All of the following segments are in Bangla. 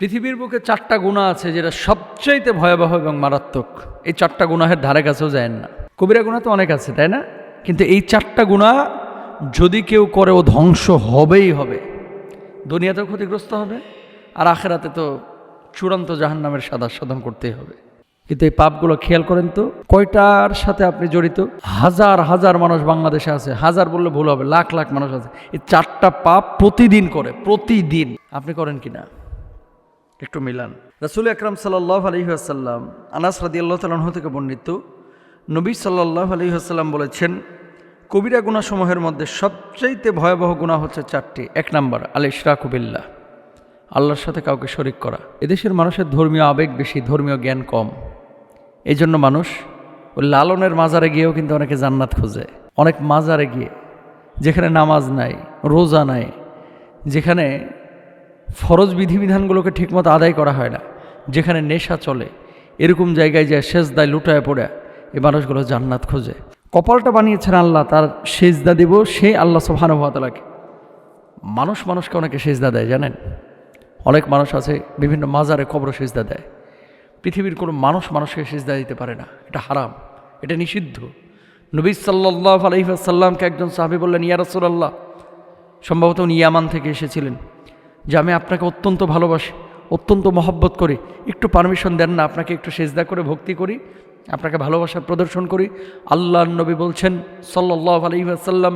পৃথিবীর বুকে চারটা গুণা আছে যেটা সবচাইতে ভয়াবহ এবং মারাত্মক। এই চারটা গুণাহের ধারে কাছেও যায় না। কবিরা গুণা তো অনেক আছে, তাই না? কিন্তু এই চারটা গুণা যদি কেউ করে, ও ধ্বংস হবেই হবে। দুনিয়াতেও ক্ষতিগ্রস্ত হবে, আর আখেরাতে তো চূড়ান্ত জাহান্নামের সাদা সাধন করতেই হবে। কিন্তু এই পাপগুলো খেয়াল করেন তো, কয়টার সাথে আপনি জড়িত? হাজার হাজার মানুষ বাংলাদেশে আছে, হাজার বললে ভুল হবে, লাখ লাখ মানুষ আছে। এই চারটা পাপ প্রতিদিন করে, প্রতিদিন। আপনি করেন কি না একটু মিলান। রাসুল আকরাম সাল্লাহ আলহিহাসাল্লাম আনাস রাদি আল্লাহ তালাহ থেকে বর্ণিত, নবী সাল্লাহ আলহিহাসাল্লাম বলেছেন, কবিরা গুণাসমূহের মধ্যে সবচাইতে ভয়াবহ গুণা হচ্ছে চারটি। এক নম্বর আল ইশরাকুবিল্লাহ আল্লাহর সাথে কাউকে শরিক করা। এদেশের মানুষের ধর্মীয় আবেগ বেশি, ধর্মীয় জ্ঞান কম। এই জন্য মানুষ ওই লালনের মাজারে গিয়েও কিন্তু অনেকে জান্নাত খোঁজে। অনেক মাজারে গিয়ে, যেখানে নামাজ নাই, রোজা নাই, যেখানে ফরজ বিধিবিধানগুলোকে ঠিকমতো আদায় করা হয় না, যেখানে নেশা চলে, এরকম জায়গায় যায় সেজদায় লুটায় পড়ে এ মানুষগুলো জান্নাত খোঁজে। কপালটা বানিয়েছেন আল্লাহ, তার সেজদা দেব সেই আল্লাহ সোহানুভাতালাকে মানুষ মানুষকে অনেকে সেজদা দেয়, জানেন? অনেক মানুষ আছে, বিভিন্ন মাজারে কবর সেজদা দেয়। পৃথিবীর কোনো মানুষ মানুষকে সেজদা দিতে পারে না, এটা হারাম, এটা নিষিদ্ধ। নবী সাল্লাহ আলহিহাসাল্লামকে একজন সাহাবি বললেন, ইয়া রসুল্লাহ সম্ভবত উনি ইয়ামান থেকে এসেছিলেন। যে আমি আপনাকে অত্যন্ত ভালোবাসি, অত্যন্ত মহব্বত করি। একটু পারমিশন দেন না, আপনাকে একটু সেজদা করে ভক্তি করি, আপনাকে ভালোবাসা প্রদর্শন করি। আল্লাহ নবী বলছেন সাল্লাহ আলহিহাসাল্লাম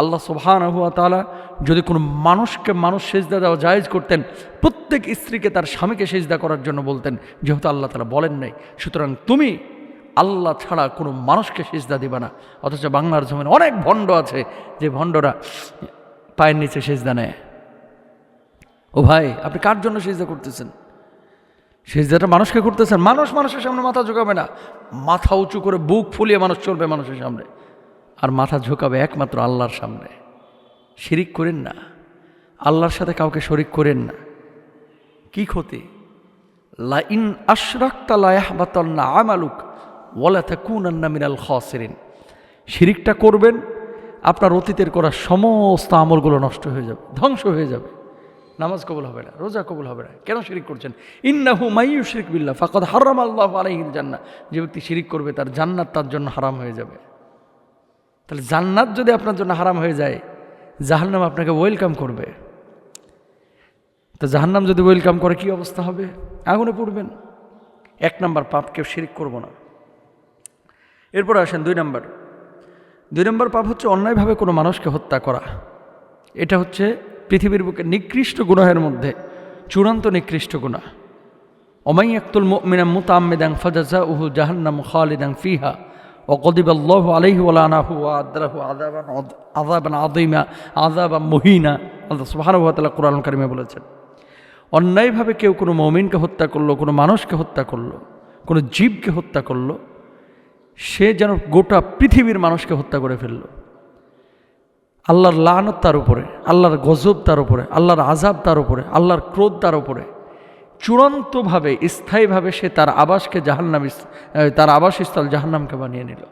আল্লাহ সোহান আহুয়া তালা যদি কোনো মানুষকে মানুষ সেজদা দেওয়া জায়েজ করতেন, প্রত্যেক স্ত্রীকে তার স্বামীকে সেজদা করার জন্য বলতেন, যেহেতু আল্লাহ তালা বলেন নাই। সুতরাং তুমি আল্লাহ ছাড়া কোনো মানুষকে সেজদা দিবা না। অথচ বাংলার জমিন অনেক ভণ্ড আছে, যে ভণ্ডরা পায়ের নিচে সেজদা নেয়। ও ভাই, আপনি কার জন্য সেজদা করতেছেন? সেজদাটা মানুষকে করতেছেন। মানুষ মানুষের সামনে মাথা ঝুঁকাবে না। মাথা উঁচু করে বুক ফুলিয়ে মানুষ চলবে মানুষের সামনে। আর মাথা ঝুঁকাবে একমাত্র আল্লাহর সামনে। শিরিক করেন না। আল্লাহর সাথে কাউকে শরিক করেন না। কি ক্ষতি? লা ইন আশরাক্তা লায়াহবাতাল্না আমালুক ওয়ালা তাকুনান্না মিনাল খাসিরিন। শিরিকটা করবেন, আপনার অতীতের করা সমস্ত আমলগুলো নষ্ট হয়ে যাবে, ধ্বংস হয়ে যাবে। নামাজ কবুল হবে না, রোজা কবুল হবে না। কেন শিরিক করছেন? ইন্নাহু মাইয়ু শিরিক বিল্লাহ, ফাকাদ হারাম আল্লাহ আলাইহিল জান্নাত যে ব্যক্তি শিরিক করবে, তার জান্নাত তার জন্য হারাম হয়ে যাবে। তাহলে জান্নাত যদি আপনার জন্য হারাম হয়ে যায়, জাহান্নাম আপনাকে ওয়েলকাম করবে। তো জাহান্নাম যদি ওয়েলকাম করে, কি অবস্থা হবে? আগুনে পড়বেন। এক নাম্বার পাপ, কেউ শিরিক করব না। এরপর আসেন দুই নাম্বার। দুই নম্বর পাপ হচ্ছে অন্যায়ভাবে কোনো মানুষকে হত্যা করা। এটা হচ্ছে পৃথিবীর বুকে নিকৃষ্ট গুনাহের মধ্যে চূড়ান্ত নিকৃষ্ট গুণা অমাই আক্তুল মিনা মুতাম্মেদাং ফাজাজা উহু জাহান্নাম খালিদাং ফিহা ও কদিবাল্লাহ আলহি ওলানাহু আদাহু আদাবান আদাবান আদিমা আদাবা মহিনা। আল্লাহ সুবাহানুভাতাল্লাহ কোরআন কারিমে বলেছেন, অন্যায়ভাবে কেউ কোনো মমিনকে হত্যা করল, কোনো মানুষকে হত্যা করল, কোনো জীবকে হত্যা করল, সে যেন গোটা পৃথিবীর মানুষকে হত্যা করে ফেলল। আল্লাহর লানত তার উপরে, আল্লাহর গজব তার উপরে, আল্লাহর আজাব তার উপরে, আল্লাহর ক্রোধ তার উপরে। চূড়ান্তভাবে, স্থায়ীভাবে সে তার আবাসকে জাহান্নাম তার আবাসস্থল জাহান্নামকে বানিয়ে নিল।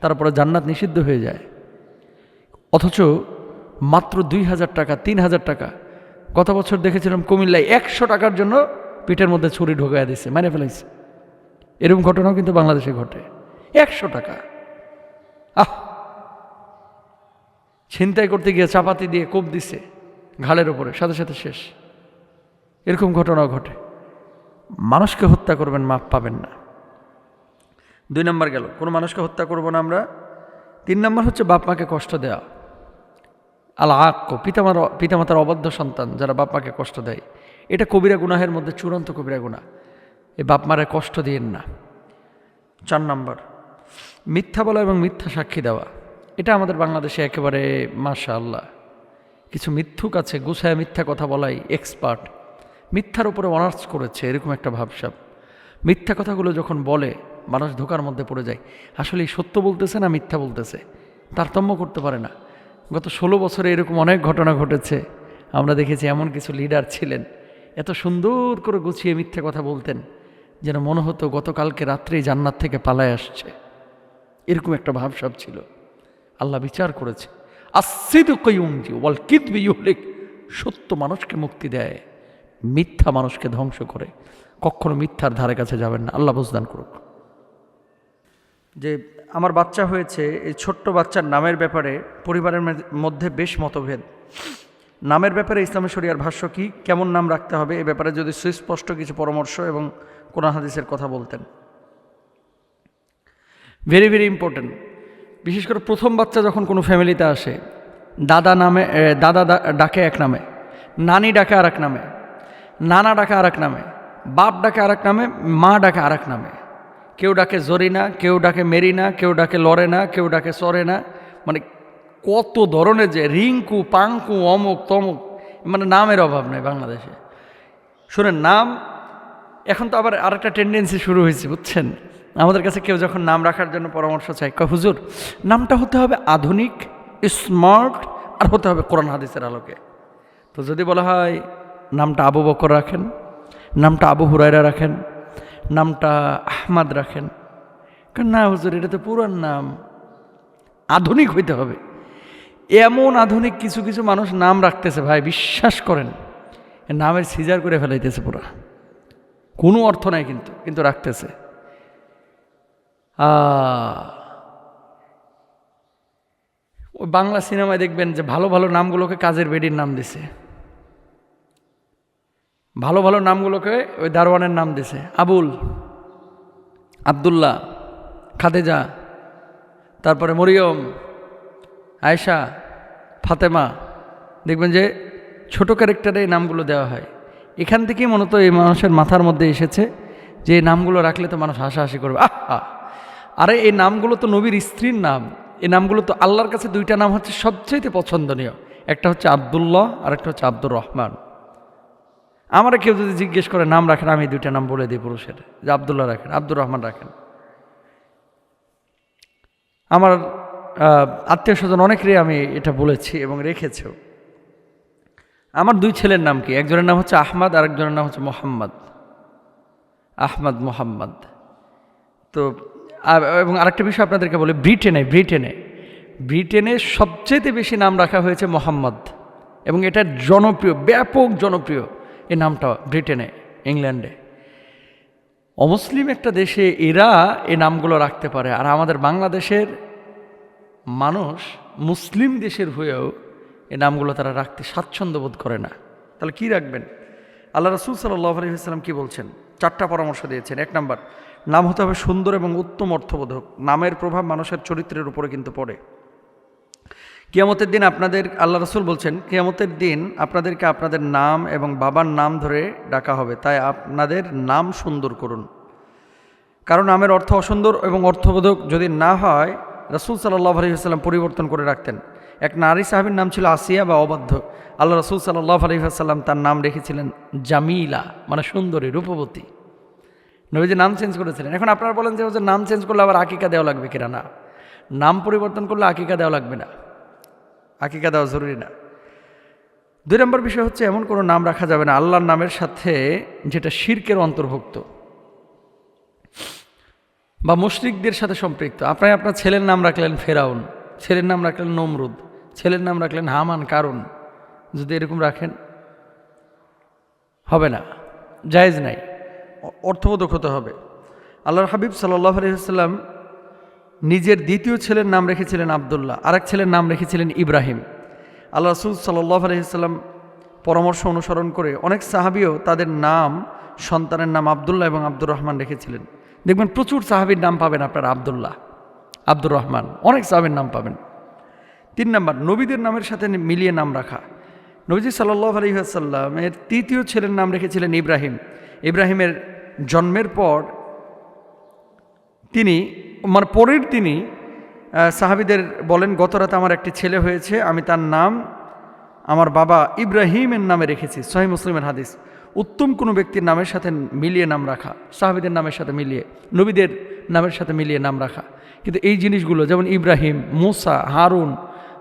তারপরে জান্নাত নিষিদ্ধ হয়ে যায়। অথচ মাত্র দুই হাজার টাকা, তিন হাজার টাকা। গত বছর দেখেছিলাম কুমিল্লায় একশো টাকার জন্য পিঠের মধ্যে ছুরি ঢোকায় দিছে, মেরে ফেলাইছে। এরকম ঘটনাও কিন্তু বাংলাদেশে ঘটে। একশো টাকা। আহ! ছিনতাই করতে গিয়ে চাপাতি দিয়ে কোপ দিছে ঘাড়ের ওপরে সাথে সাথে শেষ। এরকম ঘটনাও ঘটে। মানুষকে হত্যা করবেন মাপ পাবেন না। দুই নম্বর গেল, কোনো মানুষকে হত্যা করব না আমরা? তিন নম্বর হচ্ছে বাপ মাকে কষ্ট দেওয়া আল আক্য পিতামার, পিতামাতার অবাধ্য সন্তান যারা বাপ মাকে কষ্ট দেয়। এটা কবিরা গুনাহের মধ্যে চূড়ান্ত কবিরা গুণা এই বাপ মারে কষ্ট দিয়েন না। চার নম্বর, মিথ্যা বলা এবং মিথ্যা সাক্ষী দেওয়া। এটা আমাদের বাংলাদেশে একেবারে মাশা আল্লাহ কিছু মিথ্যুক আছে, গুছায় মিথ্যা কথা বলাই এক্সপার্ট মিথ্যার উপরে অনার্স করেছে, এরকম একটা ভাবসাব। মিথ্যা কথাগুলো যখন বলে, মানুষ ধোকার মধ্যে পড়ে যায়। আসলে সত্য বলতেছে না মিথ্যা বলতেছে? তারতম্য করতে পারে না। গত ষোলো বছরে এরকম অনেক ঘটনা ঘটেছে। আমরা দেখেছি এমন কিছু লিডার ছিলেন। এত সুন্দর করে গুছিয়ে মিথ্যা কথা বলতেন, যেন মনে হতো গতকালকে রাত্রেই জান্নাত থেকে পালায় আসছে। এরকম একটা ভাবসাব ছিল। আল্লাহ বিচার করেছে। আসিদ কয়ুমজি ওয়াল কিদবি ইউলিক সত্য মানুষকে মুক্তি দেয়, মিথ্যা মানুষকে ধ্বংস করে। কখনো মিথ্যার ধারে কাছে যাবেন না, আল্লাহ বুঝদান করুক। যে আমার বাচ্চা হয়েছে, এই ছোট্ট বাচ্চার নামের ব্যাপারে পরিবারের মধ্যে বেশ মতভেদ। নামের ব্যাপারে ইসলামী শরিয়ার ভাষ্য কি? কেমন নাম রাখতে হবে? এ ব্যাপারে যদি সুস্পষ্ট কিছু পরামর্শ এবং কোরআন হাদিসের কথা বলতেন। ভেরি ভেরি ইম্পর্ট্যান্ট বিশেষ করে প্রথম বাচ্চা যখন কোনো ফ্যামিলিতে আসে, দাদা নামে দাদা ডাকে এক নামে, নানি ডাকে আর এক নামে, নানা ডাকে আর এক নামে, বাপ ডাকে আর এক নামে, মা ডাকে আর এক নামে। কেউ ডাকে জরিনা, কেউ ডাকে মেরিনা, কেউ ডাকে লরেনা, কেউ ডাকে সরেনা মানে কত ধরনের যে রিঙ্কু, পাঙ্কু, অমুক, তমুক মানে নামের অভাব নেই বাংলাদেশে। শুনেন, নাম, এখন তো আবার আরেকটা টেন্ডেন্সি শুরু হয়েছে, বুঝছেন? আমাদের কাছে কেউ যখন নাম রাখার জন্য পরামর্শ চাই কয়, হুজুর, নামটা হতে হবে আধুনিক, স্মার্ট, আর হতে হবে কোরআন হাদিসের আলোকে। তো যদি বলা হয়, নামটা আবু বকর রাখেন, নামটা আবু হুরায়রা রাখেন, নামটা আহমাদ রাখেন। না হুজুর, এটা তো পুরান নাম, আধুনিক হইতে হবে। এমন আধুনিক কিছু কিছু মানুষ নাম রাখতেছে, ভাই, বিশ্বাস করেন নামের সিজার করে ফেলাইতেছে পুরা। কোনো অর্থ নাই কিন্তু কিন্তু রাখতেছে। ওই বাংলা সিনেমায় দেখবেন যে ভালো ভালো নামগুলোকে কাজের বেডির নাম দিছে। ভালো ভালো নামগুলোকে ওই দারোয়ানের নাম দিছে। আবুল, আবদুল্লাহ, খাদেজা, তারপরে মরিয়ম, আয়েশা, ফাতেমা। দেখবেন যে ছোট ক্যারেক্টারে এই নামগুলো দেওয়া হয়। এখান থেকেই মূলত এই মানুষের মাথার মধ্যে এসেছে যে নামগুলো রাখলে তো মানুষ হাসাহাসি করবে। আহা! আরে, এই নামগুলো তো নবীর স্ত্রীর নাম। এই নামগুলো তো আল্লাহর কাছে দুইটা নাম হচ্ছে সবচেয়ে পছন্দনীয়। একটা হচ্ছে আবদুল্লাহ আর একটা হচ্ছে আব্দুর রহমান। আমার কেউ যদি জিজ্ঞেস করে, নাম রাখেন, আমি দুইটা নাম বলে দিই পুরুষের। যে আবদুল্লাহ রাখেন, আব্দুর রহমান রাখেন। আমার আত্মীয় স্বজন অনেকেরই আমি এটা বলেছি এবং রেখেছেও। আমার দুই ছেলের নাম কি? একজনের নাম হচ্ছে আহমদ আর একজনের নাম হচ্ছে মোহাম্মদ। আহমদ মোহাম্মদ। তো এবং আরেকটা বিষয় আপনাদেরকে বলি, ব্রিটেনে ব্রিটেনে ব্রিটেনে সবচেয়ে বেশি নাম রাখা হয়েছে মোহাম্মদ। এবং এটা জনপ্রিয়, ব্যাপক জনপ্রিয় এই নামটা ব্রিটেনে, ইংল্যান্ডে। অমুসলিম একটা দেশে এরা এই নামগুলো রাখতে পারে। আর আমাদের বাংলাদেশের মানুষ মুসলিম দেশের হয়েও এই নামগুলো তারা রাখতে স্বাচ্ছন্দ্য বোধ করে না। তাহলে কি রাখবেন? আল্লাহ রসুল সাল্লাহ আলহিহাস্লাম কী বলছেন? চারটা পরামর্শ দিয়েছেন। এক নাম্বার নাম হতে হবে সুন্দর এবং উত্তম অর্থবোধক। নামের প্রভাব মানুষের চরিত্রের উপরে কিন্তু পড়ে। কিয়ামতের দিন আপনাদের, আল্লাহ রসুল বলছেন, কিয়ামতের দিন আপনাদেরকে আপনাদের নাম এবং বাবার নাম ধরে ডাকা হবে। তাই আপনাদের নাম সুন্দর করুন। কারণ নামের অর্থ অসুন্দর এবং অর্থবোধক যদি না হয়, রসুল সাল্লাহ আলহিহাস্লাম পরিবর্তন করে রাখতেন। এক নারী সাহাবির নাম ছিল আসিয়া বা অবাধ্য। আল্লাহ রসুল সাল্লাহ আলহিহাস্লাম তার নাম রেখেছিলেন জামিলা মানে সুন্দরী, রূপবতী। নবীজি নাম চেঞ্জ করেছিলেন। এখন আপনারা বলেন যে ওদের নাম চেঞ্জ করলে আবার আকিকা দেওয়া লাগবে কিনা না। নাম পরিবর্তন করলে আকিকা দেওয়া লাগবে না। আকিকা দেওয়া জরুরি না। দুই নম্বর বিষয় হচ্ছে, এমন কোনো নাম রাখা যাবে না আল্লাহর নামের সাথে যেটা শির্কের অন্তর্ভুক্ত বা মুশরিকদের সাথে সম্পৃক্ত। আপনি আপনার ছেলের নাম রাখলেন ফেরাউন, ছেলের নাম রাখলেন নমরুদ, ছেলের নাম রাখলেন হামান কারণ যদি এরকম রাখেন, হবে না, জায়েজ নাই। অর্থবোধক হতে হবে। আল্লাহর হাবিব সাল্লাহ আলহিহাল্লাম নিজের দ্বিতীয় ছেলের নাম রেখেছিলেন আবদুল্লাহ, আরেক ছেলের নাম রেখেছিলেন ইব্রাহিম। আল্লাহ রসুল সাল্লাহ আলহিহাল্লাম পরামর্শ অনুসরণ করে অনেক সাহাবিও তাদের নাম, সন্তানের নাম আবদুল্লাহ এবং আব্দুর রহমান রেখেছিলেন। দেখবেন প্রচুর সাহাবির নাম পাবেন আপনারা, আবদুল্লাহ, আব্দুর রহমান, অনেক সাহাবির নাম পাবেন। তিন নম্বর, নবীদের নামের সাথে মিলিয়ে নাম রাখা। নবীজি সাল্লাহ আলহিহাসাল্লামের তৃতীয় ছেলের নাম রেখেছিলেন ইব্রাহিম। ইব্রাহিমের জন্মের পর তিনি মানে পরের তিনি সাহাবিদের বলেন, গত রাতে আমার একটি ছেলে হয়েছে, আমি তার নাম আমার বাবা ইব্রাহিমের নামে রেখেছি। সহি মুসলিমের হাদিস। উত্তম কোনো ব্যক্তির নামের সাথে মিলিয়ে নাম রাখা, সাহাবিদের নামের সাথে মিলিয়ে, নবীদের নামের সাথে মিলিয়ে নাম রাখা। কিন্তু এই জিনিসগুলো, যেমন ইব্রাহিম, মুসা, হারুন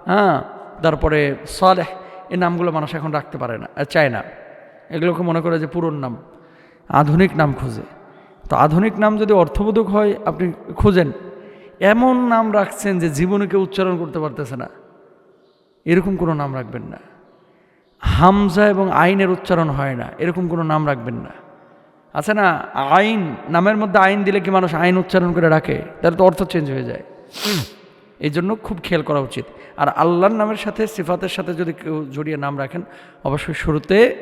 হ্যাঁ তারপরে সালেহ এই নামগুলো মানুষ এখন রাখতে পারে না চায় না। এগুলোকে মনে করে যে পুরন নাম, আধুনিক নাম খুঁজে। তো আধুনিক নাম যদি অর্থবোধক হয়, আপনি খুঁজেন। এমন নাম রাখছেন যে জীবনে কেউ উচ্চারণ করতে পারতেছে না। এরকম কোনো নাম রাখবেন না। হামজা এবং আইনের উচ্চারণ হয় না, এরকম কোনো নাম রাখবেন না। আছে না, আইন, নামের মধ্যে আইন দিলে কি মানুষ আইন উচ্চারণ করে রাখে? তাহলে তো অর্থ চেঞ্জ হয়ে যায়। এই জন্য খুব খেয়াল করা উচিত। আর আল্লাহর নামের সাথে, সিফাতের সাথে যদি কেউ জড়িয়ে নাম রাখেন, অবশ্যই শুরুতে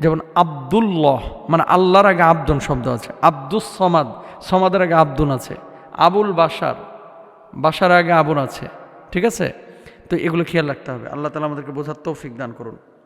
যেমন আবদুল্লহ মানে আল্লাহর আগে আব্দুন শব্দ আছে। আব্দুস সমাদ, সমাদের আগে আব্দুন আছে। আবুল বাসার বাসার আগে আবুন আছে। ঠিক আছে? তো এগুলো খেয়াল রাখতে হবে। আল্লাহ তালা আমাদেরকে বোঝার তৌফিক দান করুন।